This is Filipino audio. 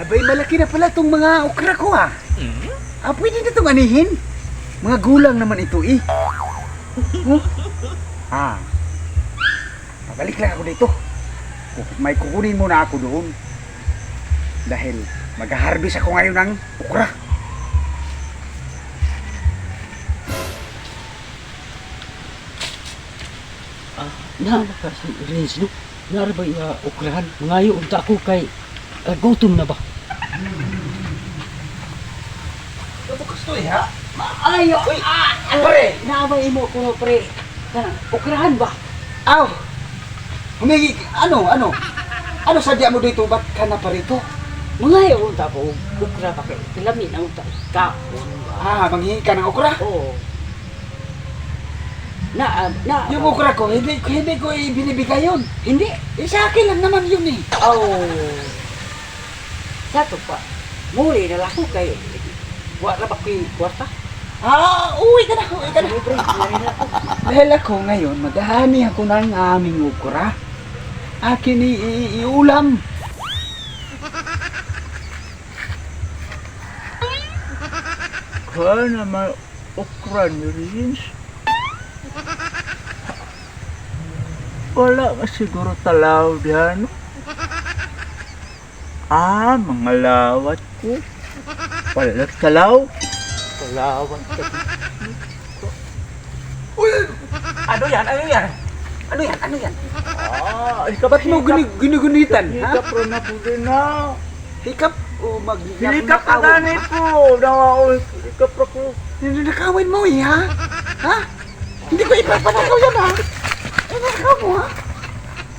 Abay, malaki na pala itong mga okra ko ah. Hmm? Ah, pwede na itong anihin. Mga gulang naman ito eh. Huh? Ah. Pabalik lang ako dito. Ku- May kukunin muna ako doon. Dahil mag-harvest ako ngayon ng okra. Ah, na kasi range no. Nara ba iya ukrahan? Ngayo unta ko kay ah, gutom na ba? Eh ha? Maayo. Ah, Pare! Naabay mo ko pre. Kana ukrahan ba? Aw! Humingi, ano, ano? Ano sadya mo dito? Ba't ka na pa rito? Ngayo unta ko ukra pa kay tilamin ang unta ka. Ah, manghingi ka ng okra? Oo. Na ah, na Yung okra ko, hindi, hindi ko ibinibigay yun. hindi. Eh, sa akin lang naman yun eh. Oh. Sato pa. Muli na lang ko kay wa ra ba koy kwarta? Ah, uwi ka na, uwi ka na. Libre na rin ako. Dahil ako ngayon, maghahani ako ng aming okra. Akin iulam. Kaya naman okra ni Rins. Wala ka siguro talaw diyan. Ah, mga lawat ko. Wala talaw. Talawat ka. Uy! Ano yan? Ano yan? Ano yan? Ano yan? Ah, Ba't mo gini- ginugunitan? Ha? Hikap rin na po din na. Hikap o mag... Hikap na nakawin gani mo, po. Nawa, hikap na po. ha? Ninakawin mo eh, ha? Ha? Hindi ko ipapanakaw yan, ha? Ninakaw mo, ha?